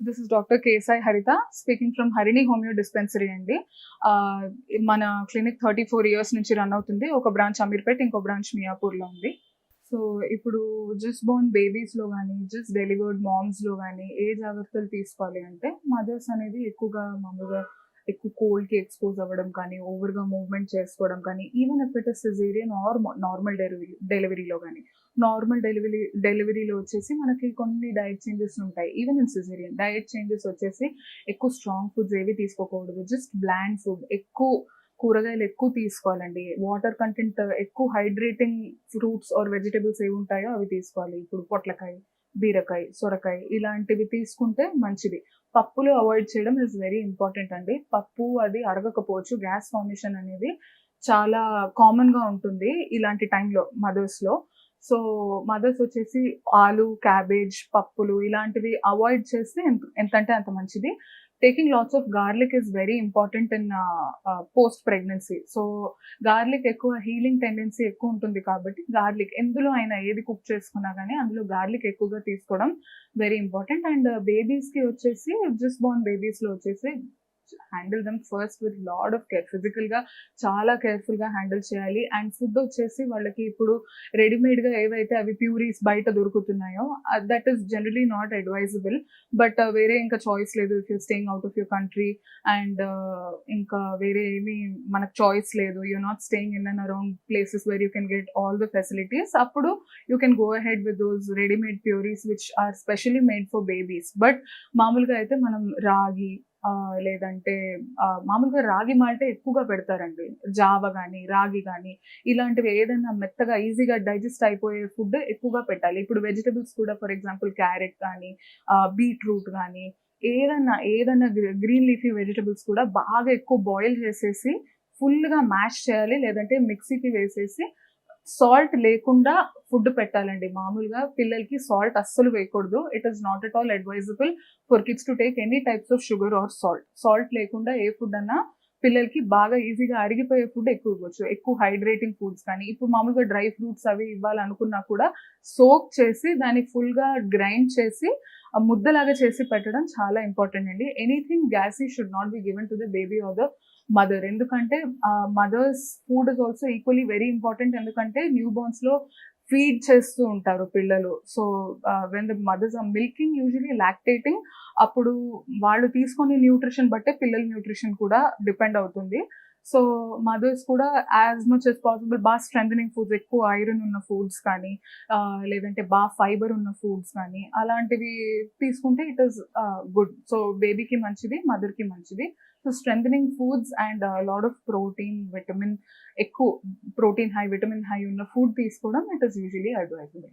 This is doctor Kesai Haritha speaking from Harini homeo dispensary అండి. మన clinic thirty four years నుంచి run అవుతుంది. ఒక బ్రాంచ్ అమీర్పేట్ ఇంకో బ్రాంచ్ మియాపూర్లో ఉంది. సో ఇప్పుడు జస్ట్ బోర్న్ బేబీస్లో కానీ జస్ట్ డెలివర్డ్ మామ్స్లో కానీ ఏ జాగ్రత్తలు తీసుకోవాలి అంటే మదర్స్ అనేది ఎక్కువగా మామూలుగా ఎక్కువ కోల్డ్కి ఎక్స్పోజ్ అవ్వడం కానీ ఓవర్గా మూవ్మెంట్ చేసుకోవడం కానీ even if it is caesarean or normal delivery డెలివరీలో కానీ నార్మల్ డెలివరీ డెలివరీలో వచ్చేసి మనకి కొన్ని డైట్ చేంజెస్ ఉంటాయి. Even in caesarean diet changes వచ్చేసి ఎక్కువ స్ట్రాంగ్ ఫుడ్స్ ఏవి తీసుకోకూడదు. జస్ట్ బ్లాండ్ ఫుడ్ ఎక్కువ కూరగాయలు ఎక్కువ తీసుకోవాలండి. వాటర్ కంటెంట్ ఎక్కువ హైడ్రేటింగ్ ఫ్రూట్స్ ఆర్ వెజిటబుల్స్ ఏవి ఉంటాయో అవి తీసుకోవాలి. ఇప్పుడు పొట్లకాయ బీరకాయ సొరకాయ ఇలాంటివి తీసుకుంటే మంచిది. పప్పులు అవాయిడ్ చేయడం ఇస్ వెరీ ఇంపార్టెంట్ అండి. పప్పు అది అరగకపోవచ్చు. గ్యాస్ ఫార్మేషన్ అనేది చాలా కామన్గా ఉంటుంది ఇలాంటి టైంలో మదర్స్లో సో మదర్స్ వచ్చేసి ఆలు క్యాబేజ్ పప్పులు ఇలాంటివి అవాయిడ్ చేస్తే ఎంత ఎంతంటే అంత మంచిది. Taking lots of garlic is very important in post pregnancy so garlic ఎక్కువ హీలింగ్ టెండెన్సీ ఎక్కువ ఉంటుంది కాబట్టి గార్లిక్ ఎందులో అయినా ఏది కుక్ చేసుకున్నా కానీ అందులో గార్లిక్ ఎక్కువగా తీసుకోవడం వెరీ ఇంపార్టెంట్ అండ్ బేబీస్కి వచ్చేసి జస్ట్ బోర్న్ బేబీస్లో వచ్చేసి handle them first with lot of care. ఫిజికల్గా చాలా కేర్ఫుల్గా హ్యాండిల్ చేయాలి. అండ్ ఫుడ్ వచ్చేసి వాళ్ళకి ఇప్పుడు రెడీమేడ్గా ఏవైతే అవి ప్యూరీస్ బయట దొరుకుతున్నాయో that is generally not advisable but వేరే ఇంకా చాయిస్ లేదు. If you staying out of your country and ఇంకా వేరే ఏమీ మనకు చాయిస్ లేదు. You not staying in and around places where you can get all the facilities అప్పుడు you can go ahead with those readymade purees which are specially made for babies but మామూలుగా అయితే మనం రాగి లేదంటే మామూలుగా రాగి మాల్టే ఎక్కువగా పెడతారండి. జావ కానీ రాగి కానీ ఇలాంటివి ఏదైనా మెత్తగా ఈజీగా డైజెస్ట్ అయిపోయే ఫుడ్ ఎక్కువగా పెట్టాలి. ఇప్పుడు వెజిటబుల్స్ కూడా ఫర్ ఎగ్జాంపుల్ క్యారెట్ కానీ బీట్రూట్ కానీ ఏదన్నా ఏదన్నా గ్రీన్ లీఫీ వెజిటబుల్స్ కూడా బాగా ఎక్కువ బాయిల్ చేసేసి ఫుల్గా మ్యాష్ చేయాలి. లేదంటే మిక్సీకి వేసేసి సాల్ట్ లేకుండా ఫుడ్ పెట్టాలండి. మామూలుగా పిల్లలకి సాల్ట్ అస్సలు వేయకూడదు. It is not at all advisable for kids to take any types of sugar or salt salt లేకుండా ఏ ఫుడ్ అన్నా పిల్లలకి బాగా ఈజీగా అరిగిపోయే ఫుడ్ ఎక్కువ ఇవ్వచ్చు. ఎక్కువ హైడ్రేటింగ్ ఫుడ్స్ కానీ ఇప్పుడు మామూలుగా డ్రై ఫ్రూట్స్ అవి ఇవ్వాలనుకున్నా కూడా సోక్ చేసి దాన్ని ఫుల్గా గ్రైండ్ చేసి ముద్దలాగా చేసి పెట్టడం చాలా ఇంపార్టెంట్ అండి. Anything gassy should not be given to the baby or the mother ఎందుకంటే mothers food is also equally very important ఎందుకంటే న్యూ బోర్న్స్లో ఫీడ్ చేస్తూ ఉంటారు పిల్లలు. So when the mothers are milking usually lactating అప్పుడు వాళ్ళు తీసుకునే న్యూట్రిషన్ బట్టే పిల్లల న్యూట్రిషన్ కూడా డిపెండ్ అవుతుంది. సో మదర్స్ కూడా యాజ్ మచ్ as పాసిబుల్ బాగా స్ట్రెంథనింగ్ ఫుడ్స్ ఎక్కువ ఐరన్ ఉన్న ఫుడ్స్ కానీ లేదంటే బాగా ఫైబర్ ఉన్న ఫుడ్స్ కానీ అలాంటివి తీసుకుంటే ఇట్ ఈస్ గుడ్ సో బేబీకి మంచిది మదర్కి మంచిది. So strengthening foods and lot of protein vitamin ఎక్కువ ప్రోటీన్ హై విటమిన్ హై ఉన్న ఫుడ్ తీసుకోవడం ఇట్ ఈస్ యూజువలీ అడ్వైజబుల్